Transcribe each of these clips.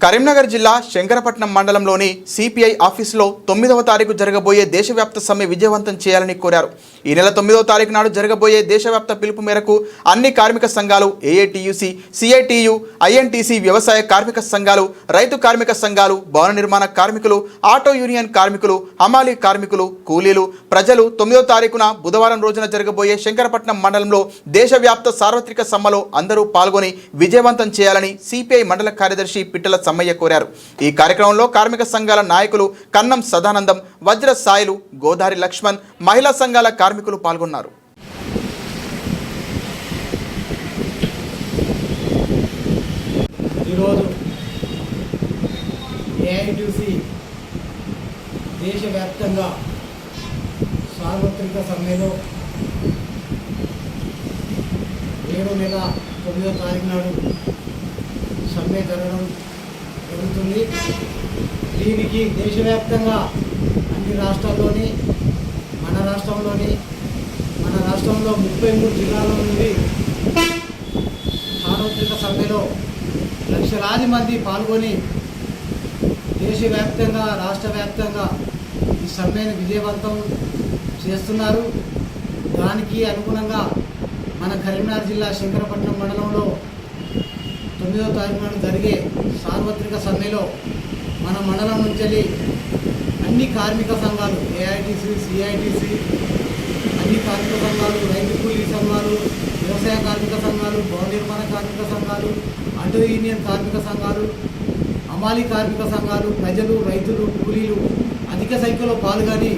కరీంనగర్ జిల్లా శంకరపట్నం మండలంలోని సిపిఐ ఆఫీసులో తొమ్మిదవ తారీఖు జరగబోయే దేశవ్యాప్త సమ్మె విజయవంతం చేయాలని కోరారు. ఈ నెల తొమ్మిదవ తారీఖు నాడు జరగబోయే దేశవ్యాప్త పిలుపు మేరకు అన్ని కార్మిక సంఘాలు ఏఐటియుసి సిఐటియు ఐఎన్టీసీ వ్యవసాయ కార్మిక సంఘాలు రైతు కార్మిక సంఘాలు భవన నిర్మాణ కార్మికులు ఆటో యూనియన్ కార్మికులు హమాలీ కార్మికులు కూలీలు ప్రజలు తొమ్మిదవ తారీఖున బుధవారం రోజున జరగబోయే శంకరపట్నం మండలంలో దేశవ్యాప్త సార్వత్రిక సమ్మెలో అందరూ పాల్గొని విజయవంతం చేయాలని సిపిఐ మండల కార్యదర్శి పిట్టల సమ్మయ్య కోరారు. ఈ కార్యక్రమంలో కార్మిక సంఘాల నాయకులు కన్నం సదానందం వజ్ర సాయిలు గోదారి లక్ష్మణ్ మహిళా సంఘాల కార్మికులు పాల్గొన్నారు. ఈరోజు ఏఐటీసీ దేశవ్యాప్తంగా సార్వత్రిక సమ్మెలో ఏడు నెల తొమ్మిదో తారీఖు నాడు సమ్మె జరగడం జరుగుతుంది. దీనికి దేశవ్యాప్తంగా అన్ని రాష్ట్రాల్లోని మన రాష్ట్రంలోని మన రాష్ట్రంలో ముప్పై మూడు జిల్లాల నుండి సార్వత్రిక సమ్మెలో లక్షలాది మంది పాల్గొని దేశవ్యాప్తంగా రాష్ట్ర వ్యాప్తంగా ఈ సమ్మెను విజయవంతం చేస్తున్నారు. దానికి అనుగుణంగా మన కరీంనగర్ జిల్లా శంకరపట్నం మండలంలో తొమ్మిదవ తారీఖు నాడు జరిగే సార్వత్రిక సమ్మెలో మన మండలం నుంచి అన్ని కార్మిక సంఘాలు ఏఐటీసీ సిఐటీసీ అన్ని కార్మిక సంఘాలు రైతు కూలీ సంఘాలు వ్యవసాయ కార్మిక సంఘాలు భవన నిర్మాణ కార్మిక సంఘాలు ఆటో యూనియన్ కార్మిక సంఘాలు అమాలి కార్మిక సంఘాలు ప్రజలు రైతులు కూలీలు అధిక సంఖ్యలో పాల్గొని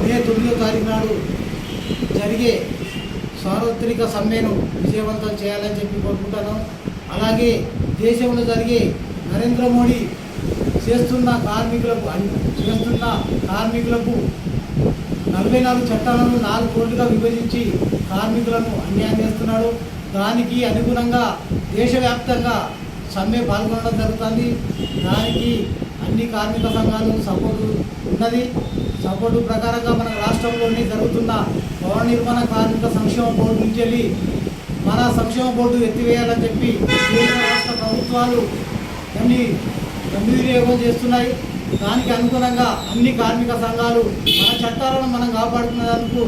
మే తొమ్మిదో తారీఖు నాడు జరిగే సార్వత్రిక సమ్మెను విజయవంతం చేయాలని చెప్పి కోరుకుంటున్నాం. అలాగే దేశంలో జరిగే నరేంద్ర మోడీ చేస్తున్న కార్మికులకు చేస్తున్న కార్మికులకు నలభై నాలుగు చట్టాలను నాలుగు కోట్లుగా విభజించి కార్మికులను అన్యాయం చేస్తున్నాడు. దానికి అనుగుణంగా దేశవ్యాప్తంగా సమ్మె పాల్గొనడం జరుగుతుంది. దానికి అన్ని కార్మిక సంఘాలు సపోర్టు ఉన్నది. సపోర్టు ప్రకారంగా మన రాష్ట్రంలోనే జరుగుతున్న భవన నిర్మాణ కార్మిక సంక్షేమ బోర్డు నుంచి వెళ్ళి మన సంక్షేమ బోర్డు ఎత్తివేయాలని చెప్పి కేంద్ర రాష్ట్ర ప్రభుత్వాలు దాన్ని గంభీర్యోగం చేస్తున్నాయి. దానికి అనుగుణంగా అన్ని కార్మిక సంఘాలు మన చట్టాలను మనం కాపాడుతున్నందుకు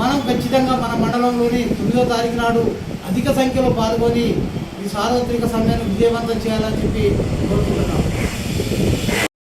మనం ఖచ్చితంగా మన మండలంలోని తొమ్మిదో తారీఖు నాడు అధిక సంఖ్యలో పాల్గొని ఈ సార్వత్రిక సమ్మెను విజయవంతం చేయాలని చెప్పి కోరుకుంటున్నాం.